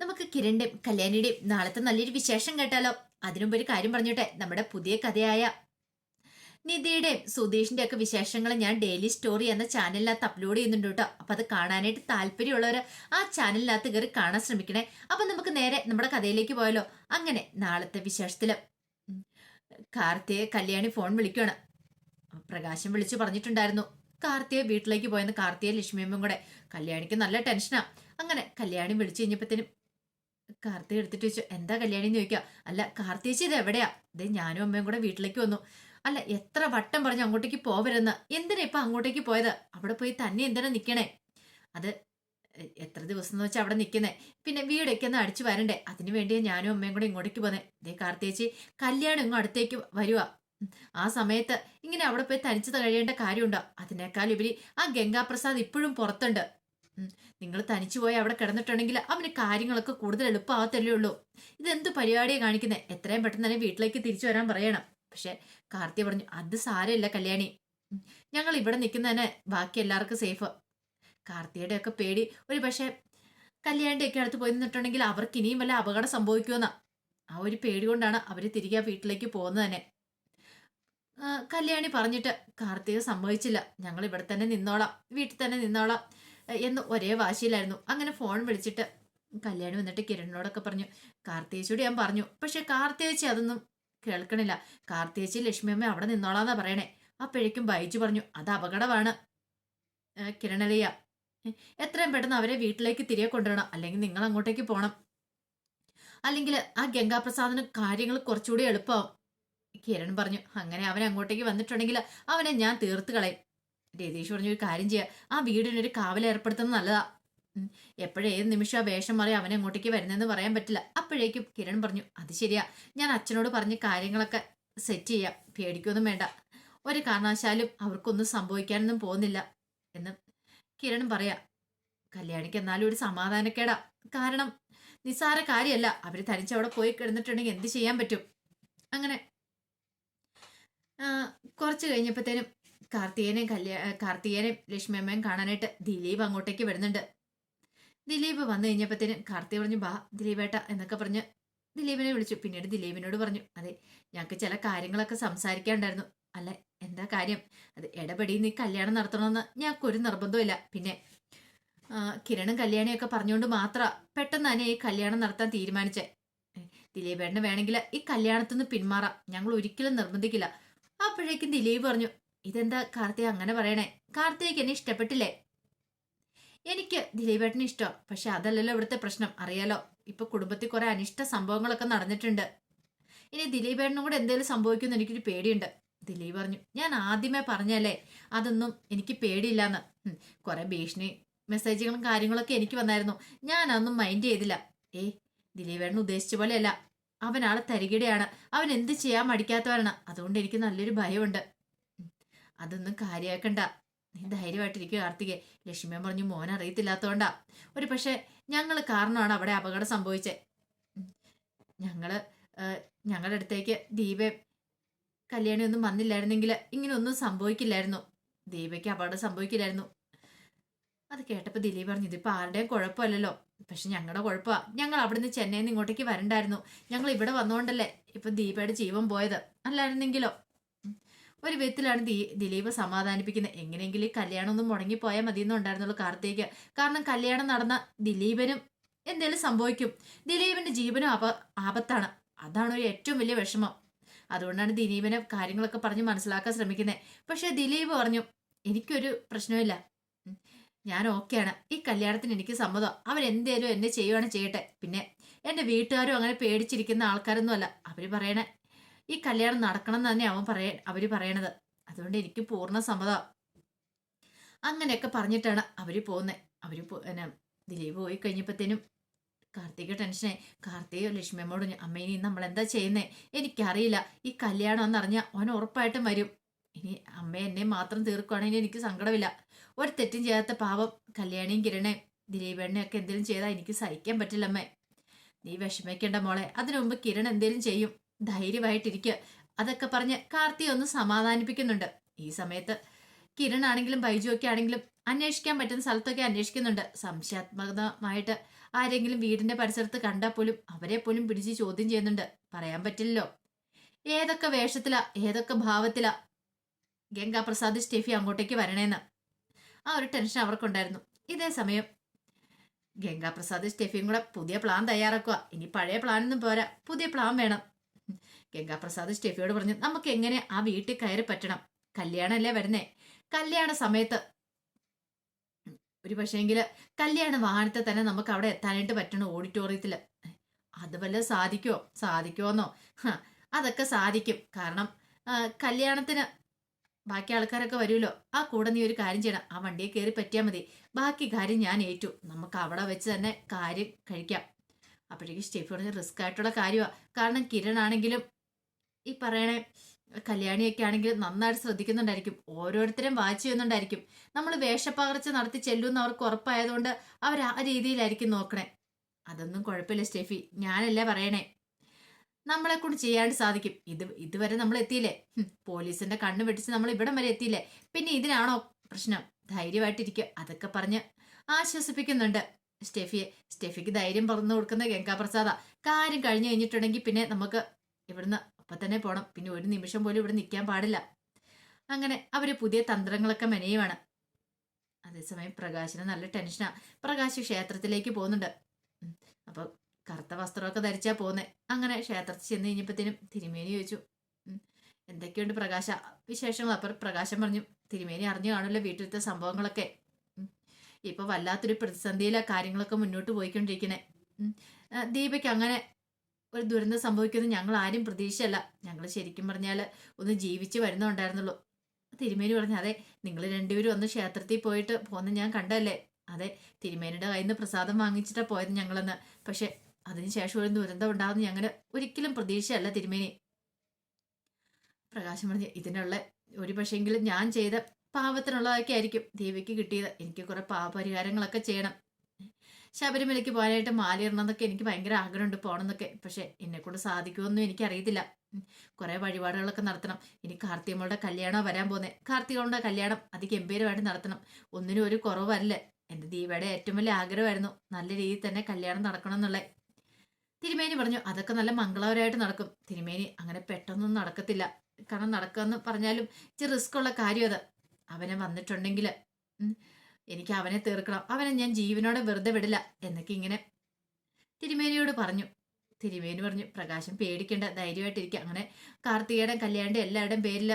നമുക്ക് കിരണിന്റെയും കല്യാണിയുടെയും നാളത്തെ നല്ലൊരു വിശേഷം കേട്ടാലോ? അതിനുമുമ്പ് ഒരു കാര്യം പറഞ്ഞോട്ടെ. നമ്മുടെ പുതിയ കഥയായ നിധിയുടെയും സുധീഷിന്റെ ഒക്കെ വിശേഷങ്ങൾ ഞാൻ ഡെയിലി സ്റ്റോറി എന്ന ചാനലിനകത്ത് അപ്ലോഡ് ചെയ്യുന്നുണ്ട് കേട്ടോ. അപ്പൊ അത് കാണാനായിട്ട് താല്പര്യമുള്ളവർ ആ ചാനലിനകത്ത് കയറി കാണാൻ ശ്രമിക്കണേ. അപ്പൊ നമുക്ക് നേരെ നമ്മുടെ കഥയിലേക്ക് പോയാലോ? അങ്ങനെ നാളത്തെ വിശേഷത്തിൽ. കാർത്തിയെ കല്യാണി ഫോൺ വിളിക്കുകയാണ് പ്രകാശം വിളിച്ചു പറഞ്ഞിട്ടുണ്ടായിരുന്നു. കാർത്തിയെ വീട്ടിലേക്ക് പോയെന്ന് കാർത്തിയെ ലക്ഷ്മിയമ്മയും കൂടെ. കല്യാണിക്ക് നല്ല ടെൻഷനാ. അങ്ങനെ കല്യാണി വിളിച്ചു കഴിഞ്ഞപ്പത്തേനും കാർത്തിക എടുത്തിട്ട് ചോദിച്ചു എന്താ കല്യാണി എന്ന് ചോദിക്കുക അല്ല കാർത്തിയേച്ചി ഇത് എവിടെയാ? ദേ ഞാനും അമ്മയും കൂടെ വീട്ടിലേക്ക് വന്നു. അല്ല എത്ര വട്ടം പറഞ്ഞു അങ്ങോട്ടേക്ക് പോവരുന്ന് എന്തിനാ ഇപ്പൊ അങ്ങോട്ടേക്ക് പോയത്? അവിടെ പോയി തന്നെ എന്തിനാ നിക്കണേ? അത് എത്ര ദിവസം എന്ന് വെച്ചാൽ അവിടെ നിൽക്കുന്നേ പിന്നെ വീടൊക്കെ ഒന്ന് അടിച്ചു വരണ്ടേ? അതിനു വേണ്ടിയാ ഞാനും അമ്മയും കൂടെ ഇങ്ങോട്ടേക്ക് പോന്നെ. ദേ കാർത്തിയേച്ചി കല്യാണം ഇങ്ങ് അടുത്തേക്ക് വരുവാ. ആ സമയത്ത് ഇങ്ങനെ അവിടെ പോയി തനിച്ചത് കഴിയേണ്ട കാര്യമുണ്ടോ? അതിനേക്കാൾ ഉപരി ആ ഗംഗാപ്രസാദ് ഇപ്പോഴും പുറത്തുണ്ട്. നിങ്ങൾ തനിച്ചു പോയി അവിടെ കിടന്നിട്ടുണ്ടെങ്കിൽ അവന് കാര്യങ്ങളൊക്കെ കൂടുതൽ എളുപ്പമാകത്തല്ലേ ഉള്ളൂ. ഇതെന്ത് പരിപാടിയെ കാണിക്കുന്നത് എത്രയും പെട്ടെന്ന് തന്നെ വീട്ടിലേക്ക് തിരിച്ചു വരാൻ പറയണം. പക്ഷെ കാർത്തി പറഞ്ഞു അത് സാരമില്ല കല്യാണി. ഞങ്ങൾ ഇവിടെ നിൽക്കുന്നതന്നെ ബാക്കി എല്ലാവർക്കും സേഫ്. കാർത്തിയുടെ ഒക്കെ പേടി. ഒരു പക്ഷേ കല്യാണിന്റെ ഒക്കെ അടുത്ത് പോയി നിന്നിട്ടുണ്ടെങ്കിൽ അവർക്ക് ഇനിയും വല്ല അപകടം സംഭവിക്കുമെന്നാ. ആ ഒരു പേടി കൊണ്ടാണ് അവർ തിരികെ വീട്ടിലേക്ക് പോകുന്നത് തന്നെ. കല്യാണി പറഞ്ഞിട്ട് കാർത്തിക സമ്മതിച്ചില്ല. ഞങ്ങൾ ഇവിടെ തന്നെ നിന്നോളാം. വീട്ടിൽ തന്നെ നിന്നോളാം. എന്ന് ഒരേ വാശിയിലായിരുന്നു. അങ്ങനെ ഫോൺ വിളിച്ചിട്ട് കല്യാണി വന്നിട്ട് കിരണിനോടൊക്കെ പറഞ്ഞു കാർത്തിയേച്ചിയോട് ഞാൻ പറഞ്ഞു പക്ഷെ കാർത്തിയേച്ചി അതൊന്നും കേൾക്കണില്ല. കാർത്തിയേച്ചി ലക്ഷ്മിയമ്മ അവിടെ നിന്നോളാന്നാ പറയണേ. അപ്പോഴേക്കും ബൈജു പറഞ്ഞു അത് അപകടമാണ്. കിരണലയ്യ എത്രയും പെട്ടെന്ന് അവരെ വീട്ടിലേക്ക് തിരികെ കൊണ്ടുവരണം അല്ലെങ്കിൽ നിങ്ങൾ അങ്ങോട്ടേക്ക് പോകണം അല്ലെങ്കിൽ ആ ഗംഗാപ്രസാദിന് കാര്യങ്ങൾ കുറച്ചുകൂടി എളുപ്പമാവും. കിരൺ പറഞ്ഞു അങ്ങനെ അവൻ അങ്ങോട്ടേക്ക് വന്നിട്ടുണ്ടെങ്കിൽ അവനെ ഞാൻ തീർത്ത് കളയും. രതീഷ് പറഞ്ഞൊരു കാര്യം ചെയ്യുക ആ വീടിനൊരു കാവൽ ഏർപ്പെടുത്തുന്നത് നല്ലതാ. എപ്പോഴേ ഏത് നിമിഷം ആ വേഷം മാറി അവനെ അങ്ങോട്ടേക്ക് വരുന്നതെന്ന് പറയാൻ പറ്റില്ല. അപ്പോഴേക്കും കിരൺ പറഞ്ഞു അത് ശരിയാ. ഞാൻ അച്ഛനോട് പറഞ്ഞ് കാര്യങ്ങളൊക്കെ സെറ്റ് ചെയ്യാം. പേടിക്കൊന്നും വേണ്ട. ഒരു കാരണവശാലും അവർക്കൊന്നും സംഭവിക്കാനൊന്നും പോകുന്നില്ല. എന്ന് കിരൺ പറയാ. കല്യാണിക്ക് എന്നാലും ഒരു സമാധാനക്കേടാ. കാരണം നിസ്സാര കാര്യമല്ല അവർ തനിച്ചവിടെ പോയി കിടന്നിട്ടുണ്ടെങ്കിൽ എന്ത് ചെയ്യാൻ പറ്റും? അങ്ങനെ കുറച്ച് കഴിഞ്ഞപ്പോഴത്തേനും കാർത്തികനെയും കല്യാ കാർത്തികനെയും ലക്ഷ്മിയമ്മയും കാണാനായിട്ട് ദിലീപ് അങ്ങോട്ടേക്ക് വരുന്നുണ്ട്. ദിലീപ് വന്നു കഴിഞ്ഞപ്പോഴത്തേനും കാർത്തിക പറഞ്ഞു ബാ ദിലീപേട്ട എന്നൊക്കെ പറഞ്ഞ് ദിലീപിനെ വിളിച്ചു. പിന്നീട് ദിലീപിനോട് പറഞ്ഞു അതെ ഞങ്ങൾക്ക് ചില കാര്യങ്ങളൊക്കെ സംസാരിക്കാനുണ്ടായിരുന്നു. അല്ല എന്താ കാര്യം? അത് ഇടപെടി നീ കല്യാണം നടത്തണമെന്ന് ഞങ്ങൾക്കൊരു നിർബന്ധമില്ല പിന്നെ കിരണും കല്യാണിയൊക്കെ പറഞ്ഞുകൊണ്ട് മാത്ര പെട്ടെന്ന് തന്നെ ഈ കല്യാണം നടത്താൻ തീരുമാനിച്ചേ. ദിലീപേട്ടന് വേണമെങ്കിൽ ഈ കല്യാണത്തിൽ നിന്ന് പിന്മാറാം. ഞങ്ങൾ ഒരിക്കലും നിർബന്ധിക്കില്ല. അപ്പോഴേക്കും ദിലീപ് പറഞ്ഞു ഇതെന്താ കാർത്തിക അങ്ങനെ പറയണേ? കാർത്തിക് എന്നെ ഇഷ്ടപ്പെട്ടില്ലേ? എനിക്ക് ദിലീപേട്ടനെ ഇഷ്ടം. പക്ഷെ അതല്ലല്ലോ ഇവിടുത്തെ പ്രശ്നം. അറിയാലോ ഇപ്പൊ കുടുംബത്തിൽ കുറെ അനിഷ്ട സംഭവങ്ങളൊക്കെ നടന്നിട്ടുണ്ട്. ഇനി ദിലീപേട്ടനും കൂടെ എന്തെങ്കിലും സംഭവിക്കുമെന്ന് എനിക്കൊരു പേടിയുണ്ട്. ദിലീപ് പറഞ്ഞു ഞാൻ ആദ്യമേ പറഞ്ഞല്ലേ? അതൊന്നും എനിക്ക് പേടിയില്ലാന്ന്. കുറെ ഭീഷണി മെസ്സേജുകളും കാര്യങ്ങളൊക്കെ എനിക്ക് വന്നായിരുന്നു. ഞാൻ അതൊന്നും മൈൻഡ് ചെയ്തില്ല. ഏ ദിലീപേട്ടൻ ഉദ്ദേശിച്ച പോലെയല്ല. അവൻ ആളെ തരികിടയാണ്. അവൻ എന്ത് ചെയ്യാൻ മടിക്കാത്തവനാണ്. അതുകൊണ്ട് എനിക്ക് നല്ലൊരു ഭയമുണ്ട്. അതൊന്നും കാര്യമാക്കണ്ട നീ ധൈര്യമായിട്ടിരിക്കുക കാർത്തികെ. ലക്ഷ്മിയൻ പറഞ്ഞു മോൻ അറിയത്തില്ലാത്തോണ്ടാ. ഒരു പക്ഷെ ഞങ്ങൾ കാരണമാണ് അവിടെ അപകടം സംഭവിച്ചേ. ഞങ്ങൾ ഞങ്ങളുടെ അടുത്തേക്ക് ദീപ കല്യാണി ഒന്നും വന്നില്ലായിരുന്നെങ്കിൽ ഇങ്ങനെ ഒന്നും സംഭവിക്കില്ലായിരുന്നു. ദീപയ്ക്ക് അപകടം സംഭവിക്കില്ലായിരുന്നു. അത് കേട്ടപ്പോൾ ദിലീപ് പറഞ്ഞു ഇതിപ്പോൾ ആരുടെയും കുഴപ്പമല്ലല്ലോ. പക്ഷെ ഞങ്ങളുടെ കുഴപ്പമാണ് ഞങ്ങൾ അവിടുന്ന് ചെന്നൈയിൽ നിന്ന് ഇങ്ങോട്ടേക്ക് വരണ്ടായിരുന്നു. ഞങ്ങൾ ഇവിടെ വന്നുകൊണ്ടല്ലേ ഇപ്പം ദീപയുടെ ജീവൻ പോയത്. അല്ലായിരുന്നെങ്കിലോ. ഒരു വിധത്തിലാണ് ദീ ദിലീപ് സമാധാനിപ്പിക്കുന്നത് എങ്ങനെയെങ്കിലും കല്യാണം ഒന്നും മുടങ്ങിപ്പോയാൽ മതി എന്നുണ്ടായിരുന്നുള്ളൂ കാർത്തിക് കാരണം കല്യാണം നടന്ന ദിലീപനും എന്തേലും സംഭവിക്കും. ദിലീപിന്റെ ജീവനും അപ ആപത്താണ്. അതാണ് ഒരു ഏറ്റവും വലിയ വിഷമം. അതുകൊണ്ടാണ് ദിലീപിനെ കാര്യങ്ങളൊക്കെ പറഞ്ഞ് മനസ്സിലാക്കാൻ ശ്രമിക്കുന്നത് പക്ഷേ ദിലീപ് പറഞ്ഞു എനിക്കൊരു പ്രശ്നമില്ല. ഞാൻ ഓക്കെയാണ്. ഈ കല്യാണത്തിന് എനിക്ക് സമ്മതം. അവൻ എന്തേലും എന്നെ ചെയ്യുവാണ് ചെയ്യട്ടെ. പിന്നെ എന്റെ വീട്ടുകാരും അങ്ങനെ പേടിച്ചിരിക്കുന്ന ആൾക്കാരൊന്നും അല്ല അവർ പറയണേ ഈ കല്യാണം നടക്കണം എന്ന് തന്നെ അവൻ പറയ അവർ പറയണത്. അതുകൊണ്ട് എനിക്ക് പൂർണ സമ്മതം അങ്ങനെയൊക്കെ പറഞ്ഞിട്ടാണ് അവർ പോകുന്നത് അവർ പിന്നെ ദിലീപ് പോയി കഴിഞ്ഞപ്പോഴത്തേനും കാർത്തിക ടെൻഷനായി. കാർത്തിക ലക്ഷ്മിയമ്മോട് അമ്മ ഇനി നമ്മൾ എന്താ ചെയ്യുന്നേ? എനിക്കറിയില്ല. ഈ കല്യാണം എന്നറിഞ്ഞാൽ അവൻ ഉറപ്പായിട്ടും വരും. ഇനി അമ്മ എന്നെ മാത്രം തീർക്കുവാണെങ്കിൽ എനിക്ക് സങ്കടമില്ല. ഒരു തെറ്റും ചെയ്യാത്ത പാവം കല്യാണിയും കിരണേ ദിലീപേണ്ണയൊക്കെ എന്തെങ്കിലും ചെയ്താൽ എനിക്ക് സഹിക്കാൻ പറ്റില്ല അമ്മേ നീ വിഷമിക്കേണ്ട മോളെ. അതിനു മുമ്പ് കിരൺ എന്തെങ്കിലും ചെയ്യും. ധൈര്യമായിട്ടിരിക്കുക അതൊക്കെ പറഞ്ഞ് കാർത്തി ഒന്ന് സമാധാനിപ്പിക്കുന്നുണ്ട്. ഈ സമയത്ത് കിരൺ ആണെങ്കിലും ബൈജു ഒക്കെ ആണെങ്കിലും അന്വേഷിക്കാൻ പറ്റുന്ന സ്ഥലത്തൊക്കെ അന്വേഷിക്കുന്നുണ്ട്. സംശയാത്മകമായിട്ട് ആരെങ്കിലും വീടിന്റെ പരിസരത്ത് കണ്ടാൽ പോലും അവരെ പോലും പിടിച്ച് ചോദ്യം ചെയ്യുന്നുണ്ട്. പറയാൻ പറ്റില്ലല്ലോ. ഏതൊക്കെ വേഷത്തിലാ ഏതൊക്കെ ഭാവത്തിലാ ഗംഗാപ്രസാദ് സ്റ്റെഫി അങ്ങോട്ടേക്ക് വരണേന്ന്. ആ ഒരു ടെൻഷൻ അവർക്കുണ്ടായിരുന്നു. ഇതേ സമയം ഗംഗാപ്രസാദ് സ്റ്റെഫിയും കൂടെ പുതിയ പ്ലാൻ തയ്യാറാക്കുക ഇനി പഴയ പ്ലാനൊന്നും പോരാ. പുതിയ പ്ലാൻ വേണം. ഗംഗാപ്രസാദ് സ്റ്റെഫിയോട് പറഞ്ഞു നമുക്ക് എങ്ങനെ ആ വീട്ടിൽ കയറി പറ്റണം? കല്യാണമല്ലേ വരുന്നേ? കല്യാണ സമയത്ത്. ഒരു പക്ഷേങ്കിൽ കല്യാണ വാഹനത്തെ തന്നെ നമുക്ക് അവിടെ എത്താനായിട്ട് പറ്റണം ഓഡിറ്റോറിയത്തിൽ അത് വല്ല സാധിക്കുമോ സാധിക്കുമോന്നോ അതൊക്കെ സാധിക്കും. കാരണം കല്യാണത്തിന് ബാക്കി ആൾക്കാരൊക്കെ വരുമല്ലോ. ആ കൂടെ നീ ഒരു കാര്യം ചെയ്യണം. ആ വണ്ടിയെ കയറി പറ്റിയാൽ മതി. ബാക്കി കാര്യം ഞാൻ ഏറ്റു. നമുക്ക് അവിടെ വെച്ച് തന്നെ കാര്യം കഴിക്കാം. അപ്പോഴേക്കും സ്റ്റെഫി പറഞ്ഞ റിസ്ക് ആയിട്ടുള്ള കാര്യമാണ് കാരണം കിരൺ ആണെങ്കിലും ഈ പറയണേ കല്യാണിയൊക്കെ ആണെങ്കിൽ നന്നായിട്ട് ശ്രദ്ധിക്കുന്നുണ്ടായിരിക്കും. ഓരോരുത്തരും വാച്ച് ചെയ്യുന്നുണ്ടായിരിക്കും. നമ്മൾ വേഷപ്പകർച്ച നടത്തി ചെല്ലുമെന്ന് അവർക്ക് ഉറപ്പായതുകൊണ്ട് അവർ ആ രീതിയിലായിരിക്കും നോക്കണേ. അതൊന്നും കുഴപ്പമില്ല സ്റ്റെഫി. ഞാനല്ലേ പറയണേ. നമ്മളെ കൊണ്ട് ചെയ്യാണ്ട് സാധിക്കും. ഇത് ഇതുവരെ നമ്മൾ എത്തിയില്ലേ? പോലീസിന്റെ കണ്ണ് വെട്ടിച്ച് നമ്മൾ ഇവിടം വരെ എത്തിയില്ലേ? പിന്നെ ഇതിനാണോ പ്രശ്നം? ധൈര്യമായിട്ടിരിക്കുക. അതൊക്കെ പറഞ്ഞ് ആശ്വസിപ്പിക്കുന്നുണ്ട് സ്റ്റെഫിയെ. സ്റ്റെഫിക്ക് ധൈര്യം പറഞ്ഞു കൊടുക്കുന്ന ഗംഗാപ്രസാദ കാര്യം കഴിഞ്ഞു കഴിഞ്ഞിട്ടുണ്ടെങ്കിൽ പിന്നെ നമുക്ക് ഇവിടുന്ന് അപ്പൊ തന്നെ പോണം. പിന്നെ ഒരു നിമിഷം പോലും ഇവിടെ നിൽക്കാൻ പാടില്ല. അങ്ങനെ അവർ പുതിയ തന്ത്രങ്ങളൊക്കെ മെനയുവാണ്. അതേസമയം പ്രകാശിന് നല്ല ടെൻഷനാ. പ്രകാശ് ക്ഷേത്രത്തിലേക്ക് പോകുന്നുണ്ട്. അപ്പോൾ അപ്പൊ കറുത്ത വസ്ത്രമൊക്കെ ധരിച്ചാ പോന്നെ അങ്ങനെ ക്ഷേത്രത്തിൽ ചെന്ന് കഴിഞ്ഞപ്പോഴത്തേനും തിരുമേനി ചോദിച്ചു. എന്തൊക്കെയുണ്ട് പ്രകാശ? വിശേഷങ്ങൾ. അപ്പം പ്രകാശം പറഞ്ഞു തിരുമേനി അറിഞ്ഞു കാണുമല്ലോ വീട്ടിലത്തെ സംഭവങ്ങളൊക്കെ. ഇപ്പൊ വല്ലാത്തൊരു പ്രതിസന്ധിയിലെ കാര്യങ്ങളൊക്കെ മുന്നോട്ട് പോയിക്കൊണ്ടിരിക്കണേ. ദീപയ്ക്ക് അങ്ങനെ ഒരു ദുരന്തം സംഭവിക്കുമെന്ന് ഞങ്ങൾ ആരും പ്രതീക്ഷയല്ല. ഞങ്ങൾ ശരിക്കും പറഞ്ഞാൽ ഒന്ന് ജീവിച്ച് വരുന്നുണ്ടായിരുന്നുള്ളൂ തിരുമേനി പറഞ്ഞു അതെ നിങ്ങൾ രണ്ടുപേരും ഒന്ന് ക്ഷേത്രത്തിൽ പോയിട്ട് പോന്ന് ഞാൻ കണ്ടല്ലേ അതെ തിരുമേനിയുടെ കയ്യിൽ നിന്ന് പ്രസാദം വാങ്ങിച്ചിട്ടാണ് പോയത് ഞങ്ങളെന്ന്. പക്ഷെ അതിനുശേഷം ഒരു ദുരന്തം ഉണ്ടാകുന്ന ഞങ്ങൾ ഒരിക്കലും പ്രതീക്ഷയല്ല തിരുമേനി. പ്രകാശം പറഞ്ഞു ഇതിനുള്ള ഒരു പക്ഷേങ്കിലും ഞാൻ ചെയ്ത പാപത്തിനുള്ളതൊക്കെ ആയിരിക്കും. ദേവിക്ക് കിട്ടിയത്. എനിക്ക് കുറെ പാപപരിഹാരങ്ങളൊക്കെ ചെയ്യണം. ശബരിമലയ്ക്ക് പോകാനായിട്ട് മാലയിടണം എന്നൊക്കെ എനിക്ക് ഭയങ്കര ആഗ്രഹമുണ്ട് പോകണം എന്നൊക്കെ പക്ഷെ എന്നെ കൊണ്ട് സാധിക്കുമെന്നും എനിക്കറിയത്തില്ല കുറേ വഴിപാടുകളൊക്കെ നടത്തണം. ഇനി കാർത്തികമ്മളുടെ കല്യാണം വരാൻ പോകുന്നത് കാർത്തികമ്മളുടെ കല്യാണം അതിഗംഭീരമായിട്ട് നടത്തണം. ഒന്നിനും ഒരു കുറവല്ല എന്റെ ദീപയുടെ ഏറ്റവും വലിയ ആഗ്രഹമായിരുന്നു നല്ല രീതിയിൽ തന്നെ കല്യാണം നടക്കണം എന്നുള്ളത് തിരുമേനി പറഞ്ഞു അതൊക്കെ നല്ല മംഗളവരായിട്ട് നടക്കും. തിരുമേനി അങ്ങനെ പെട്ടെന്നൊന്നും നടക്കത്തില്ല. കാരണം നടക്കുക എന്ന് പറഞ്ഞാലും ഇച്ചിരി റിസ്ക് ഉള്ള കാര്യം അത് അവനെ വന്നിട്ടുണ്ടെങ്കിൽ എനിക്ക് അവനെ തീർക്കണം. അവനെ ഞാൻ ജീവനോടെ വെറുതെ വിടില്ല. എന്നൊക്കെ ഇങ്ങനെ തിരുമേനിയോട് പറഞ്ഞു. തിരുമേനി പറഞ്ഞു പ്രകാശം പേടിക്കേണ്ട ധൈര്യമായിട്ടിരിക്കുക അങ്ങനെ കാർത്തികയുടെ കല്യാണിന്റെ എല്ലാവരുടെയും പേരിൽ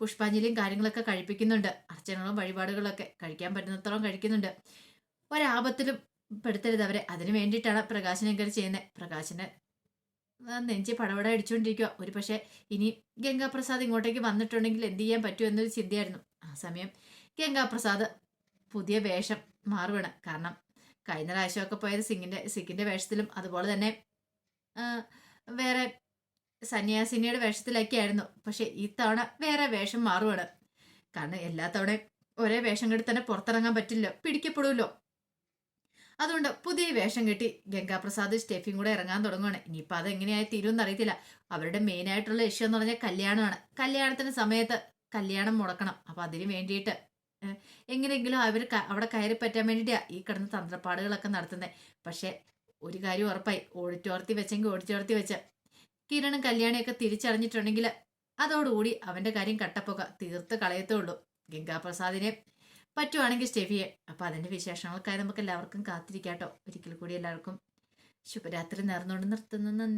പുഷ്പാഞ്ജലിയും കാര്യങ്ങളൊക്കെ കഴിപ്പിക്കുന്നുണ്ട്. അർച്ചനകളും വഴിപാടുകളൊക്കെ കഴിക്കാൻ പറ്റുന്നത്രോളം കഴിക്കുന്നുണ്ട്. ഒരാപത്തിലും പെടുത്തരുത് അവരെ. അതിനു വേണ്ടിയിട്ടാണ് പ്രകാശനെ ഇങ്ങനെ ചെയ്യുന്നത് പ്രകാശന് നെഞ്ചി പടപട അടിച്ചുകൊണ്ടിരിക്കുക ഒരു പക്ഷേ ഇനി ഗംഗാപ്രസാദ് ഇങ്ങോട്ടേക്ക് വന്നിട്ടുണ്ടെങ്കിൽ എന്ത് ചെയ്യാൻ പറ്റുമെന്നൊരു ചിന്തയായിരുന്നു. ആ സമയം ഗംഗാപ്രസാദ് പുതിയ വേഷം മാറുകയാണ് കാരണം കഴിഞ്ഞ പ്രാവശ്യമൊക്കെ പോയത് സിംഗിന്റെ സിഖിന്റെ വേഷത്തിലും അതുപോലെ തന്നെ വേറെ സന്യാസിനിയുടെ വേഷത്തിലൊക്കെ ആയിരുന്നു പക്ഷെ ഇത്തവണ വേറെ വേഷം മാറുകയാണ് കാരണം എല്ലാ തവണയും ഒരേ വേഷം കെട്ടി തന്നെ പുറത്തിറങ്ങാൻ പറ്റില്ല പിടിക്കപ്പെടുമല്ലോ അതുകൊണ്ട് പുതിയ വേഷം കെട്ടി ഗംഗാപ്രസാദ് സ്റ്റെഫിയും കൂടെ ഇറങ്ങാൻ തുടങ്ങുകയാണ് ഇനിയിപ്പോൾ അതെങ്ങനെയായി തീരുമെന്ന് അറിയത്തില്ല. അവരുടെ മെയിൻ ആയിട്ടുള്ള ലക്ഷ്യം എന്ന് പറഞ്ഞാൽ കല്യാണമാണ്. കല്യാണത്തിന് സമയത്ത് കല്യാണം മുടക്കണം. അപ്പം അതിന് വേണ്ടിയിട്ട് എങ്ങനെയെങ്കിലും അവർ അവിടെ കയറി പറ്റാൻ വേണ്ടിയിട്ടാ ഈ കിടന്ന് തന്ത്രപ്പാടുകളൊക്കെ നടത്തുന്നത് പക്ഷേ ഒരു കാര്യം ഉറപ്പായി. ഓടിച്ചോർത്തി വെച്ചെങ്കിൽ ഓടിച്ചോർത്തി വെച്ച. കിരണും കല്യാണിയൊക്കെ തിരിച്ചറിഞ്ഞിട്ടുണ്ടെങ്കിൽ അതോടുകൂടി അവന്റെ കാര്യം കട്ടപ്പൊക്കെ തീർത്ത് കളയത്തേ ഉള്ളൂ. ഗംഗാപ്രസാദിനെ പറ്റുവാണെങ്കിൽ സ്റ്റെഫിയെ. അപ്പൊ അതിന്റെ വിശേഷങ്ങൾക്കായി നമുക്ക് എല്ലാവർക്കും കാത്തിരിക്കാട്ടോ ഒരിക്കൽ കൂടി എല്ലാവർക്കും ശുഭരാത്രി നേർന്നുകൊണ്ട് നിർത്തുന്നു. നന്ദി.